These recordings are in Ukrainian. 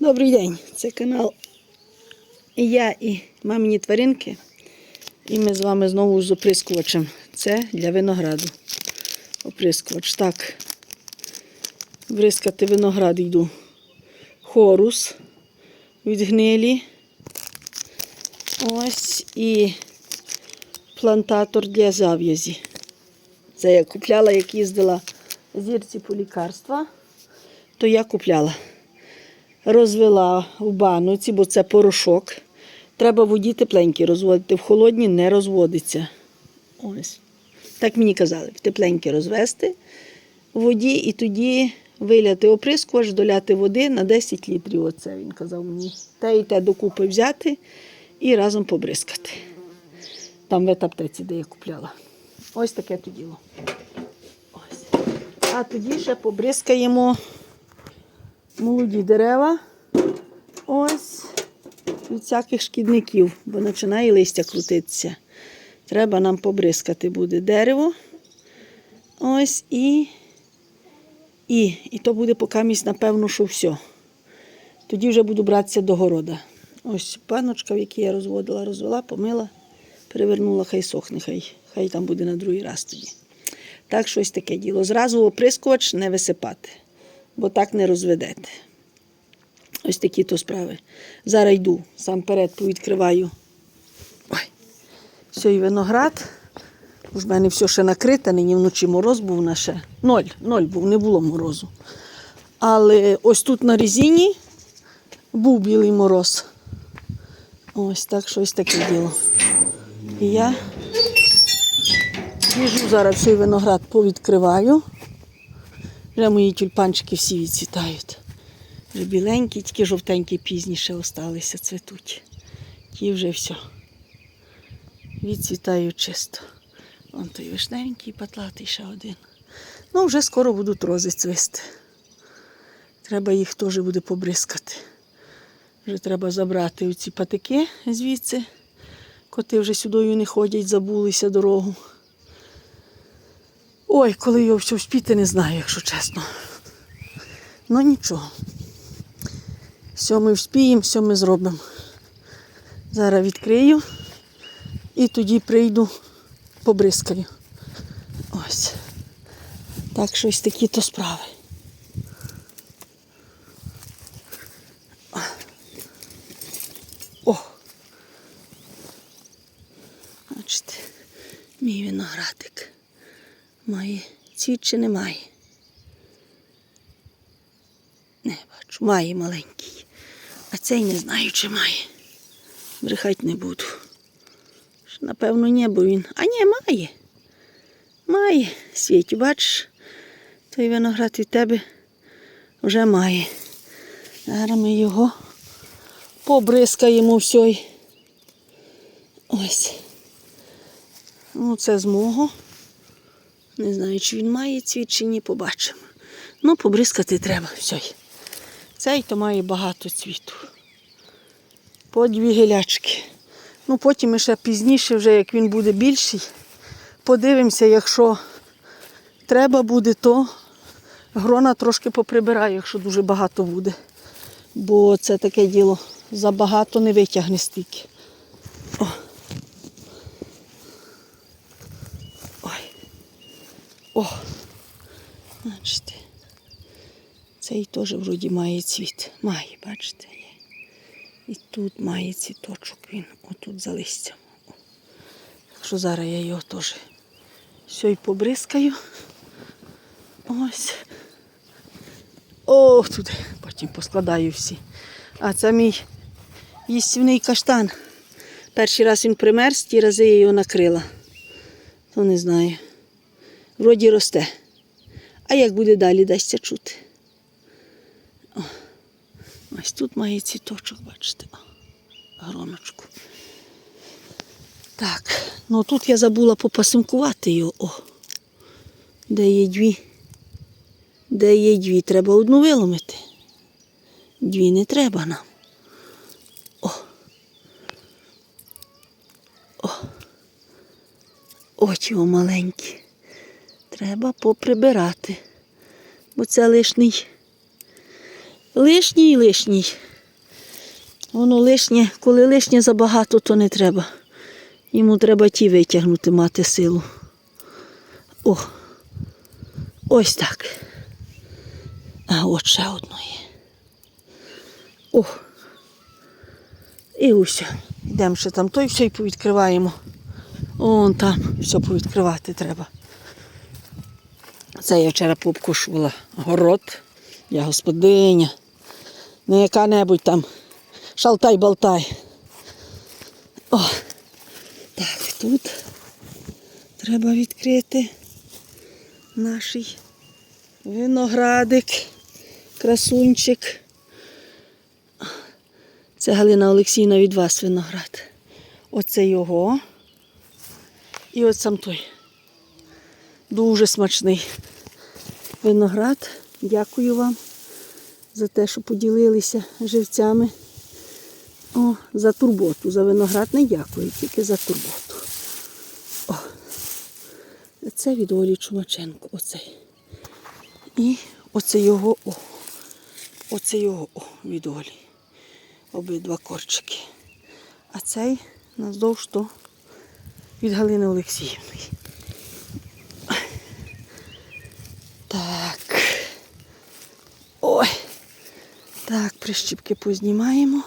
Добрий день, це канал Я і мамині тваринки. І ми з вами знову з оприскувачем. Це для винограду. Оприскувач. Так. Бризкати виноград йду. Хорус від гнилі. Ось і плантатор для зав'язі. Це я купляла, як їздила зірці по лікарства, то я купляла розвела в бануці, бо це порошок. Треба воді тепленькій розводити. В холодній не розводиться. Ось. Так мені казали, в тепленькій розвести в воді і тоді виляти оприскувач, доляти води на 10 літрів. Оце він казав мені. Те і те докупи взяти і разом побризкати. Там в етаптеці, де я купляла. Ось таке то діло. Ось. А тоді ще побризкаємо молоді дерева. Ось від всяких шкідників, бо починає листя крутитися. Треба нам побризкати буде дерево. Ось і. І, і то буде покамість, напевно, що все. Тоді вже буду братися до города. Ось паночка, в якій я розводила, розвела, помила, перевернула, хай сохне, хай, хай там буде на другий раз тоді. Так, щось таке діло. Зразу оприскувач не висипати, бо так не розведете. Ось такі то справи. Зараз йду, сам перед повідкриваю. Ой. Все, виноград. В мене все ще накрите, нині вночі мороз був на ще. Ноль, ноль був, не було морозу. Але ось тут на резині був білий мороз. Ось так щось таке діло. І я біжу зараз цей виноград повідкриваю. Вже мої тюльпанчики всі відцвітають. Вже біленькі, тільки жовтенькі пізніше осталися, цвітуть. Ті вже все. Відцвітають чисто. Вон той вишневенький патлатий ще один. Ну, вже скоро будуть рози цвісти. Треба їх теж буде побризкати. Вже треба забрати оці патики звідси. Коти вже сюдою не ходять, забулися дорогу. Ой, коли його все вспіти, не знаю, якщо чесно. Ну нічого. Все ми вспіємо, все ми зробимо. Зараз відкрию і тоді прийду, побризкаю. Ось. Так щось такі то справи. О! Бачите, мій виноградик. Має цвіт чи немає? Не бачу, має маленький. А цей не знаю, чи має. Брехать не буду. Напевно, ні, бо він. А ні, має. Має. Світю, бачиш, той виноград від тебе вже має. Зараз ми його побризкаємо все. Ось. Ну, це з мого. Не знаю, чи він має цвіт, чи ні, побачимо. Ну, побризкати треба. Все. Цей то має багато цвіту. По дві гілячки. Ну, потім ще пізніше, вже як він буде більший, подивимося, якщо треба буде, то грона трошки поприбираю, якщо дуже багато буде. Бо це таке діло забагато не витягне стільки. О. О. Бачите. Цей теж вроді має цвіт. Має, бачите, є. І тут має цвіточок він, отут за листям. Так що зараз я його теж все і побризкаю. Ось. Ох, туди. Потім поскладаю всі. А це мій їстівний каштан. Перший раз він примерз, ті рази я його накрила. То не знаю. Вроді росте. А як буде далі, дасться чути. О, ось тут має цвіточок, бачите, О, гроночку. Так, ну тут я забула попасинкувати його. О, де є дві. Де є дві, треба одну виломити. Дві не треба нам. О. О. Очі о маленькі. Треба поприбирати. Бо це лишній. Лишній лишній. Воно лишнє, коли лишнє забагато, то не треба. Йому треба ті витягнути, мати силу. О, ось так. А от ще одної. О. І усе. Йдемо ще там той все і повідкриваємо. Вон там все повідкривати треба. Це я вчора пообкушувала город. Я господиня. Не яка-небудь там шалтай-болтай. О, так, тут треба відкрити наш виноградик, красунчик. Це Галина Олексійна від вас виноград. Оце його. І от сам той. Дуже смачний виноград. Дякую вам за те, що поділилися живцями. О, за турботу. За виноград не дякую, тільки за турботу. О. Це від Олі Чумаченко. Оцей. І оце його о. Оце його о, від Олі. Обидва корчики. А цей наздовж то від Галини Олексіївни. Так. Ой. Так, прищіпки познімаємо.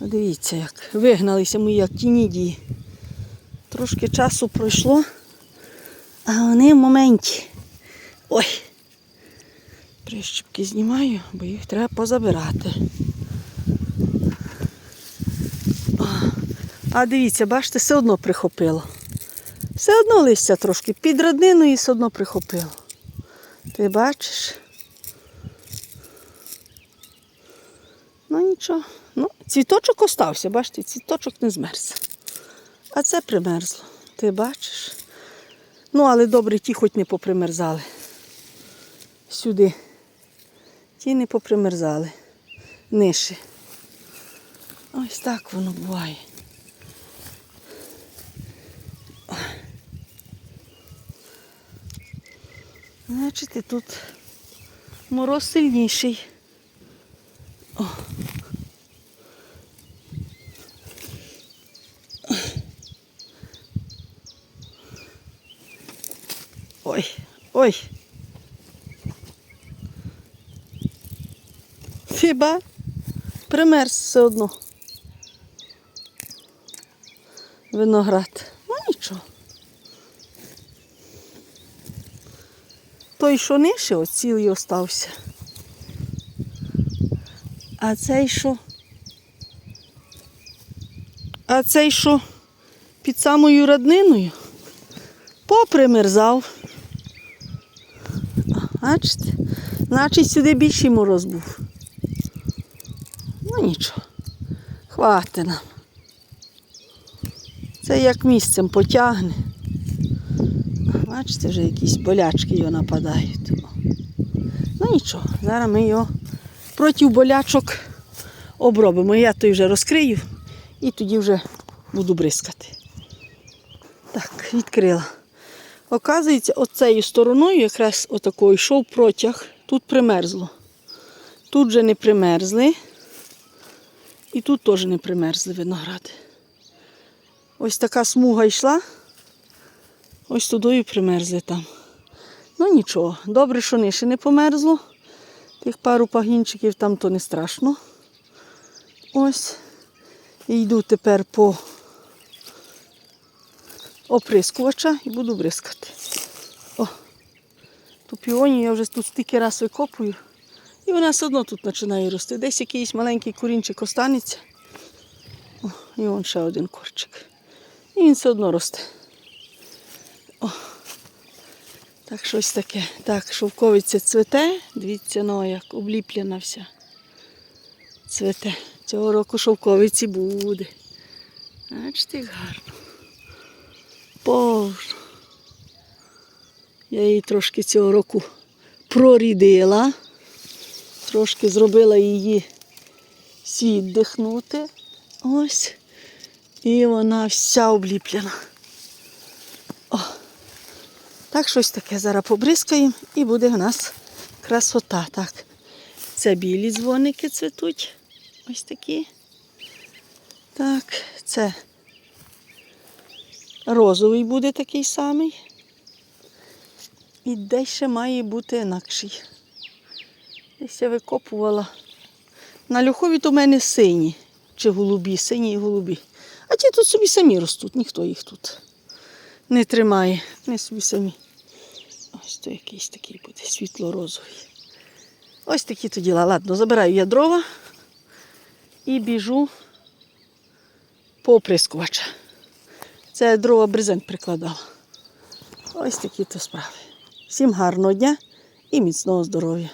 Дивіться, як вигналися мої як тінідії. Трошки часу пройшло, а вони в моменті. Ой. Прищіпки знімаю, бо їх треба позабирати. А дивіться, бачите, все одно прихопило. Все одно листя трошки під роднину і все одно прихопило. Ти бачиш? Ну нічого. Ну, цвіточок остався, бачите, цвіточок не змерз. А це примерзло. Ти бачиш? Ну, але добре, ті хоч не попримерзали. Сюди. Ті не попримерзали. Ниші. Ось так воно буває. Значить, тут мороз сильніший. О. Ой, ой. Хіба примерз все одно. Виноград. Ну нічого. Той, що нижче, от цілий остався. А цей що? А цей що під самою родниною попримерзав. Бачите? Значить сюди більший мороз був. Ну нічого. Хватить нам. Це як місцем потягне. Бачите, вже якісь болячки його нападають. Ну нічого, зараз ми його проти болячок обробимо. Я той вже розкрию і тоді вже буду бризкати. Так, відкрила. Оказується, оцею стороною якраз отакою йшов протяг, тут примерзло. Тут вже не примерзли. І тут теж не примерзли виногради. Ось така смуга йшла. Ось туди і примерзли там. Ну нічого, добре, що нижче не померзло. Тих пару пагінчиків там то не страшно. Ось. І йду тепер по оприскувача і буду бризкати. О, ту піонію я вже тут стільки раз викопую. І вона все одно тут починає рости. Десь якийсь маленький корінчик останеться. О, і вон ще один корчик. І він все одно росте. О, так щось таке. Так, шовковиця цвете. Дивіться, ну як обліплена вся. Цвете. Цього року шовковиці буде. Бачите, як гарно. Боже. Я її трошки цього року прорідила. Трошки зробила її світ дихнути. Ось. І вона вся обліплена. О. Так щось таке зараз побризкаємо і буде в нас красота. Так. Це білі дзвоники цвітуть. Ось такі. Так, це розовий буде такий самий. І де ще має бути інакший. Десь я викопувала. На люхові то в мене сині, чи голубі, сині і голубі. А ті тут собі самі ростуть, ніхто їх тут не тримає. Вони собі самі. Ось то якийсь такий буде світло-розовий. Ось такі то діла. Ладно, забираю я дрова і біжу по оприскувача. Це я дрова брезент прикладала. Ось такі то справи. Всім гарного дня і міцного здоров'я.